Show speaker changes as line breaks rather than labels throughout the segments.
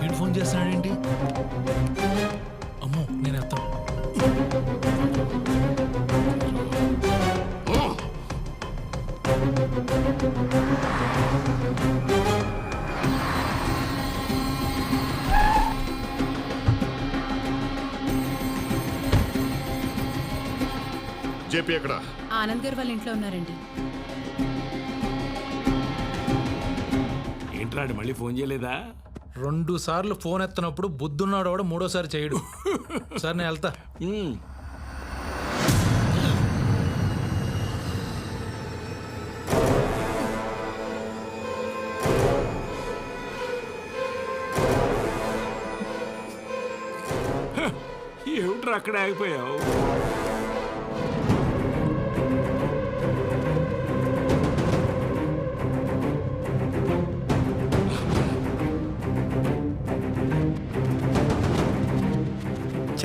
వీడు ఫోన్ చేస్తున్నాడేంటి? అమ్మో నేను ఎత్తాను.
జేపీ ఎక్కడ?
ఆనంద్ గారు వాళ్ళ ఇంట్లో ఉన్నారండి.
ఏంట్రాడు మళ్ళీ ఫోన్ చేయలేదా?
రెండు సార్లు ఫోన్ ఎత్తనప్పుడు బుద్ధున్నాడు కూడా మూడోసారి చేయడు. సార్ నేను వెళ్తా.
ఏమిట్రా అక్కడ ఆగిపోయావు?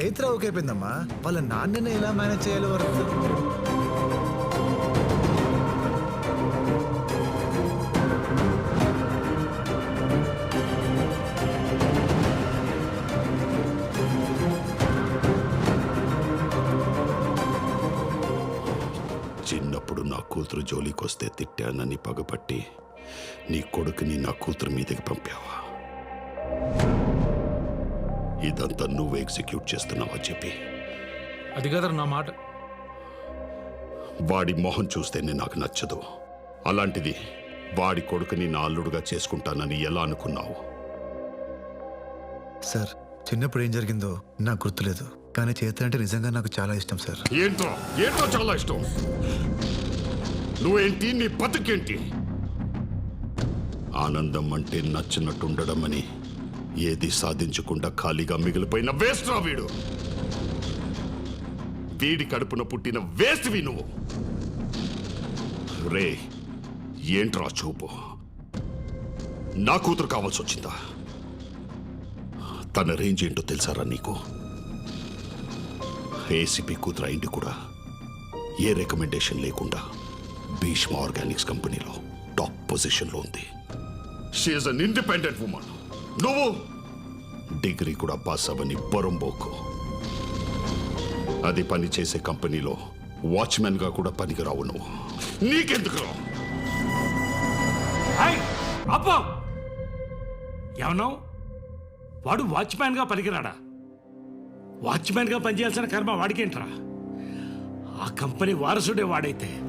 చైత్ర ఓకే అయిపోయిందమ్మా వాళ్ళ నాన్నని ఎలా మేనేజ్ చేయాలో వరకు.
చిన్నప్పుడు నా కూతురు జోలికొస్తే తిట్టానని పగపట్టి నీ కొడుకుని నా కూతురు మీదకి పంపావా? ఇదంతా నువ్వు ఎగ్జిక్యూట్ చేస్తున్నావా చెప్పి?
అది కదరా నా మాట.
వాడి మొహం చూస్తేనే నాకు నచ్చదు. అలాంటిది వాడి కొడుకుని నా అల్లుడుగా చేసుకుంటానని ఎలా అనుకున్నావు?
సార్ చిన్నప్పుడు ఏం జరిగిందో నాకు గుర్తులేదు. కానీ చైత్ర అంటే నిజంగా నాకు చాలా ఇష్టం సార్.
ఏంటో? ఏంటో చాలా ఇష్టం? నువ్వేంటి? నీ బతుకేంటి? ఆనందం అంటే నచ్చినట్టుండడం అని ఏది సాధించకుండా ఖాళీగా మిగిలిపోయిన వేస్ట్ రా వీడు. వీడి కడుపున పుట్టిన వేస్ట్ వి నువ్వు. రే ఏంట్రా చూపు? నా కూతురు కావాల్సి వచ్చిందా తన రేంజ్ ఏంటో తెలుసారా నీకు? ఏసీపీ కూతురు అయింది కూడా. ఏ రికమెండేషన్ లేకుండా భీష్మ ఆర్గానిక్స్ కంపెనీలో టాప్ పొజిషన్లో ఉంది. She is an independent woman నువ్వు డిగ్రీ కూడా పాస్ అవ్వని పొరంబోకు అది పని చేసే కంపెనీలో వాచ్మెన్గా కూడా పనికిరావు నువ్వు. నీకెందుకు
హాయ్ ఏమన్నావు? వాడు వాచ్మ్యాన్గా పనికిరాడా? వాచ్మ్యాన్గా పనిచేయాల్సిన కర్మ వాడికేంట్రా? ఆ కంపెనీ వారసుడే వాడైతే.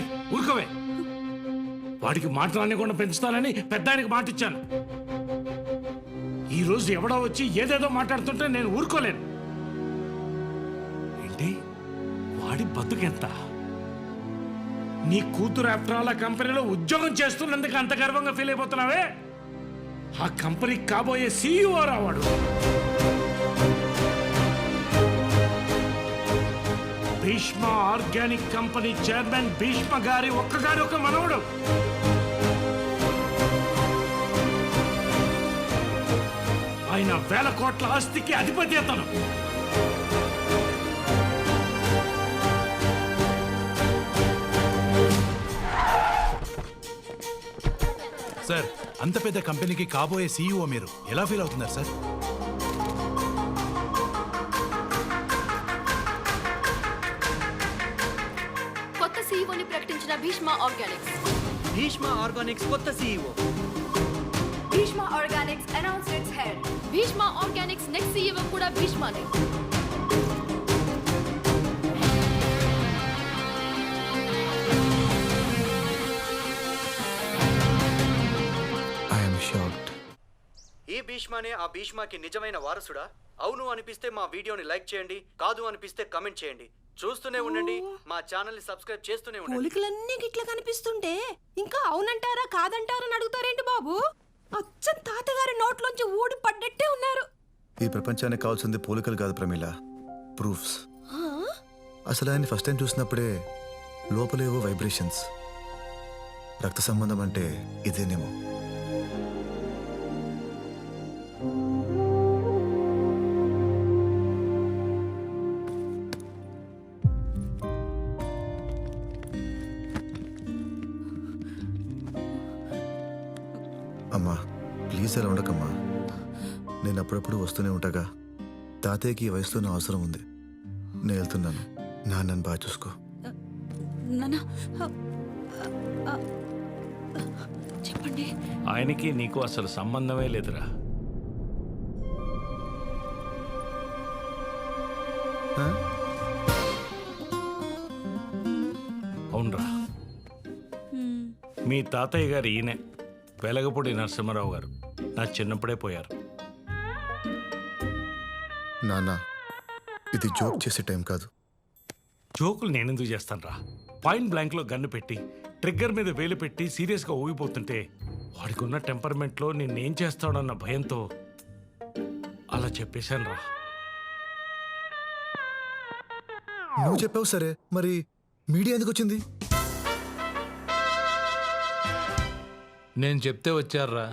ఏయ్, ఊరుకోవే. వాడికి మాట్లాడకుండా పెంచుతానని పెద్ద ఆయనకి మాట ఇచ్చాను. ఈ రోజు ఎవడో వచ్చి ఏదేదో మాట్లాడుతుంటే నేను ఊరుకోలేను. ఏంటి? వాడి బతుకెంత? నీ కూతురు ఆఫ్టర్ ఆల్ ఆ కంపెనీలో ఉద్యోగం చేస్తున్నందుకు అంత గర్వంగా ఫీల్ అయిపోతున్నావే? ఆ కంపెనీకి కాబోయే CEO రావాడు Bheeshma organic company chairman Bheeshma గారి ఒక్కగారి ఒక మనవడు. ఆయన వేల కోట్ల ఆస్తికి అధిపతి అతను.
సార్ అంత పెద్ద కంపెనీకి కాబోయే సీఈఓ మీరు ఎలా ఫీల్ అవుతున్నారు సార్?
ప్రకటించిన భీష్మ ఆర్గానిక్స్.
భీష్మ ఆర్గానిక్స్ కొత్త CEO
Bheeshma organics announce it's head. Bheeshma organics next CEO కూడా భీష్మనే.
ఐఎమ్ షాక్డ్
ఈ భీష్మనే ఆ భీష్మకి నిజమైన వారసుడా? అవును అనిపిస్తే మా వీడియోని లైక్ చేయండి కాదు అనిపిస్తే కమెంట్ చేయండి. చూస్తూనే ఉండండి. మా ఛానల్ని సబ్స్క్రైబ్ చేస్తూనే ఉండండి.
పోలికలన్నీ గిట్ల కనిపిస్తుంటే ఇంకా అవునంటారా కాదంటారా అని అడుగుతారేంటి బాబు? అచ్చం తాతగారి నోట్లోంచి ఊడి పడ్డట్టే ఉన్నారు.
ఈ ప్రపంచానికి కావాల్సింది పోలికలు కాదు ప్రమీల. ప్రూఫ్స్. అసలు ఆయన ఫస్ట్ టైం చూసినప్పుడే లోపలేవో వైబ్రేషన్స్. రక్త సంబంధం అంటే ఇదేనేమో. అమ్మా ప్లీజ్ అలా ఉండకమ్మా. నేను అప్పుడప్పుడు వస్తూనే ఉంటాగా. తాతయ్యకి ఈ వయసులో నా అవసరం ఉంది. నేను వెళ్తున్నాను. నాన్నని బాగా చూసుకో.
చెప్పండి.
ఆయనకి నీకు అసలు సంబంధమే లేదురా? అవునరా. మీ తాతయ్య గారు ఈయనే. వెలగపూడి నరసింహారావు గారు. నా చిన్నప్పుడే పోయారు.
నాన్న ఇది జోక్ చేసే టైం కాదు.
జోకులు నేనెందుకు చేస్తాను రా పాయింట్ బ్లాంక్లో గన్ను పెట్టి ట్రిగ్గర్ మీద వేలు పెట్టి సీరియస్గా ఊగిపోతుంటే వాడికి ఉన్న టెంపర్మెంట్లో నిన్నేం చేస్తాడన్న భయంతో అలా చెప్పేశాను రా
నువ్వు చెప్పావు సరే మరి మీడియా ఎందుకు వచ్చింది?
నేను చెప్తే వచ్చారా?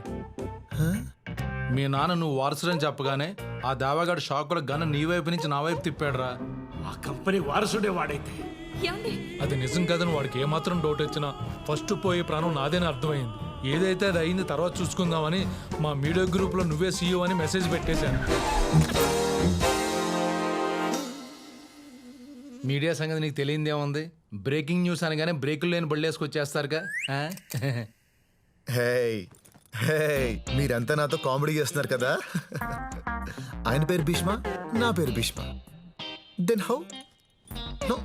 మీ నాన్న నువ్వు వారసుడని చెప్పగానే ఆ దావాగాడు షాకుల గన్న నీ వైపు నుంచి నా వైపు తిప్పాడురా.
ఆ కంపెనీ వారసుడే వాడైతే.
అది నిజం కదని వాడికి ఏమాత్రం డౌట్ వచ్చినా ఫస్ట్ పోయే ప్రాణం నాదేని అర్థమైంది. ఏదైతే అది అయింది తర్వాత చూసుకుందామని మా మీడియా గ్రూప్లో నువ్వే సీఈఓ అని మెసేజ్ పెట్టేశాను. మీడియా సంగతి నీకు తెలియంది ఏముంది బ్రేకింగ్ న్యూస్ అనగానే బ్రేకులు లేని బళ్ళేసుకొచ్చేస్తారుగా
హే హే మీరంతా నాతో కామెడీ చేస్తున్నారు కదా? ఆయన పేరు భీష్మ నా పేరు Bheeshma. Then how no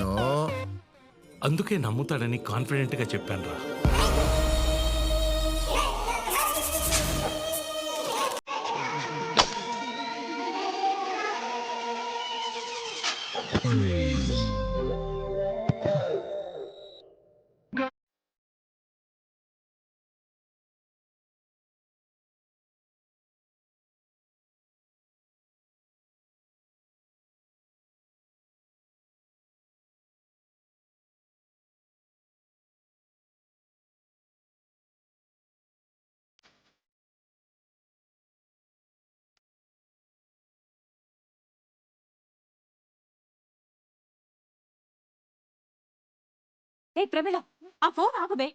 no
అందుకే నమ్ముతాడని కాన్ఫిడెంట్గా చెప్పాను రా
ఏ ప్రమిళ ఆ ఫోన్ ఆపవే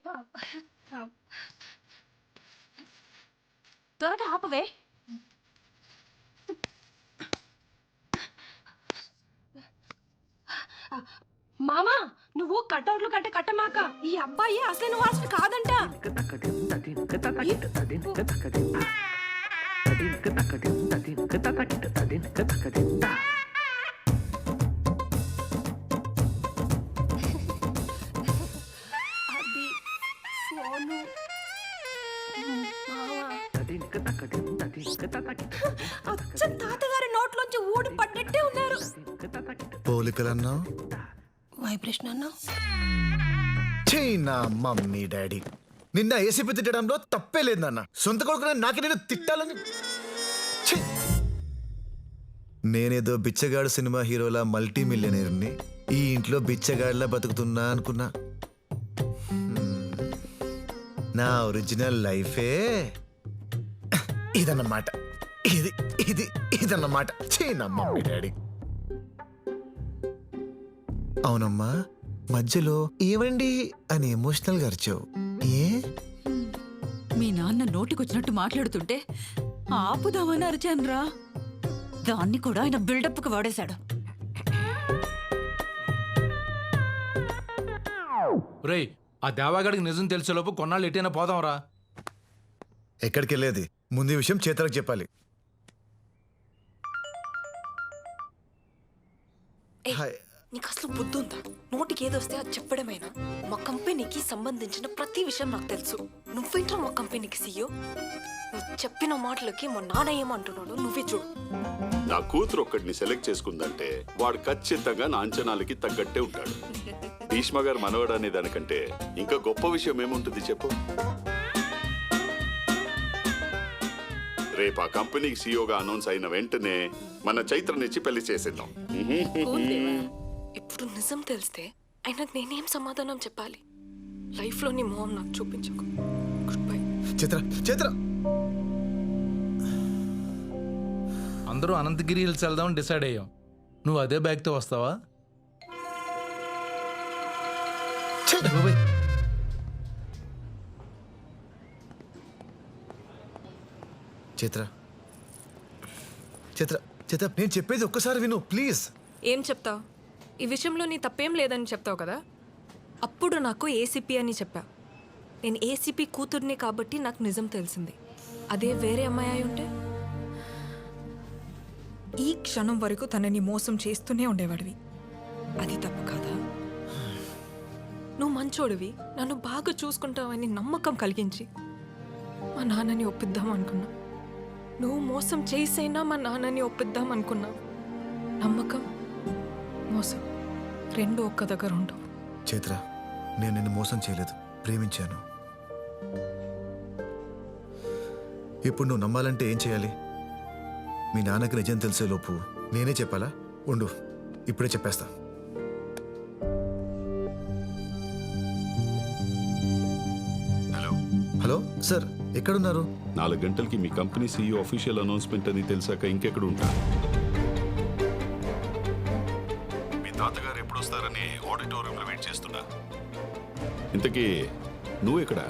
త్వరగా ఆపవే మామా నువ్వు కట్అవుట్లు కంటే కట్టమాక ఈ అబ్బాయి అసలు వాసన కాదంట అది అచ్చం తాతగారి నోట్లోంచి ఊడి పడ్డట్టే ఉన్నారు.
పోలికలన్నా?
వైబ్రేషన్ అన్నా?
ఛీ నా మమ్మీ డాడీ. నిన్న ఏసీపీ తిట్టడంలో తప్పే లేదు నాన్న సొంత కొడుకునే నాకే నేను తిట్టాలని ఛీ! నేనేదో బిచ్చగాడు సినిమా హీరోలా మల్టీ మిలియనీర్ని ఈ ఇంట్లో బిచ్చగాడిలా బతుకుతున్నా అనుకున్నా. హ్మ్. నా ఒరిజినల్ లైఫే ఇదన్నమాట. ఇది ఇది ఇదన్నమాట. ఛీ నా మమ్మీ డాడీ. అవునమ్మా మధ్యలో ఏమండి అని ఎమోషనల్గా అరిచావు. ఏ?
మీ నాన్న నోటికొచ్చినట్టు మాట్లాడుతుంటే ఆపుదామని అరిచానురా. దాన్ని కూడా ఆయన బిల్డప్కి వాడేశాడు.
రేయ్ ఆ దేవాగాడికి నిజం తెలిసేలోపు కొన్నాళ్ళు ఎటైనా పోదాంరా.
ఎక్కడికి వెళ్ళేది ముందు ఈ విషయం చేతలకు చెప్పాలి. హాయ్.
నీకు అసలు బుద్ధి ఉందా? నోటికి ఏదొస్తే అది చెప్పడమేనా? మా కంపెనీకి సంబంధించిన ప్రతి విషయం నాకు తెలుసు. నువ్వేంట్రా మా కంపెనీకి సీయో నువ్వు చెప్పిన మాటలకి మా నాన్న ఏమంటున్నాడు నువ్వే చూడు.
నా కూతురు ఒక్కడిని సెలెక్ట్ చేసుకుందంటే వాడు ఖచ్చితంగా నా అంచనాలకి తగ్గట్టే ఉంటాడు. భీష్మ గారు మనవడు అనే దానికంటే ఇంకా గొప్ప విషయం ఏముంటుంది చెప్పు? రేపు ఆ కంపెనీకి సీఈఓగా అనౌన్స్ అయిన వెంటనే మన చైత్రనిచ్చి పెళ్ళి చేసేద్దాం.
ఇప్పుడు నిజం తెలిస్తే అయినా నేనేం సమాధానం చెప్పాలి? లైఫ్లో నీ మొహం నాకు చూపించకు. Good bye
Chitra Chitra!
అందరూ అనంతగిరి హిల్స్ వెళ్దామని డిసైడ్ అయ్యాం. నువ్వు అదే బ్యాగ్తో వస్తావా?
చిత్ర. చిత్ర చిత్ర నేను చెప్పేది ఒక్కసారి విను ప్లీజ్.
ఏం చెప్తావు? ఈ విషయంలో నీ తప్పేం లేదని చెప్తావు కదా? అప్పుడు నాకు ఏసీపీ అని చెప్పా. నేను ఏసీపీ కూతుర్ని కాబట్టి నాకు నిజం తెలిసింది. అదే వేరే అమ్మాయి అయి ఉంటే? ఈ క్షణం వరకు తనని మోసం చేస్తూనే ఉండేవాడివి. అది తప్పు కాదా? నువ్వు మంచోడివి. నన్ను బాగా చూసుకుంటావని నమ్మకం కలిగించి. మా నాన్నని ఒప్పిద్దాం అనుకున్నా. నువ్వు మోసం చేసైనా మా నాన్నని ఒప్పిద్దాం అనుకున్నా. నమ్మకం మోసం రెండు ఒక్క దగ్గర ఉండవు.
చైత్ర నేను నిన్ను మోసం చేయలేదు ప్రేమించాను. ఇప్పుడు నువ్వు నమ్మాలంటే ఏం చేయాలి? మీ నాన్నకి నిజం తెలిసే లోపు నేనే చెప్పాలా? ఉండు ఇప్పుడే చెప్పేస్తా.
హలో?
Hello sir. ఎక్కడున్నారు?
నాలుగు గంటలకి మీ కంపెనీ సీఈఓ అఫీషియల్ అనౌన్స్మెంట్ అని తెలిసాక ఇంకెక్కడ ఉంటా? మీ తాతగారు ఎప్పుడు వస్తారని ఆడిటోరియంలో వెయిట్ చేస్తున్నా. ఇంతకీ నువ్వు ఎక్కడ?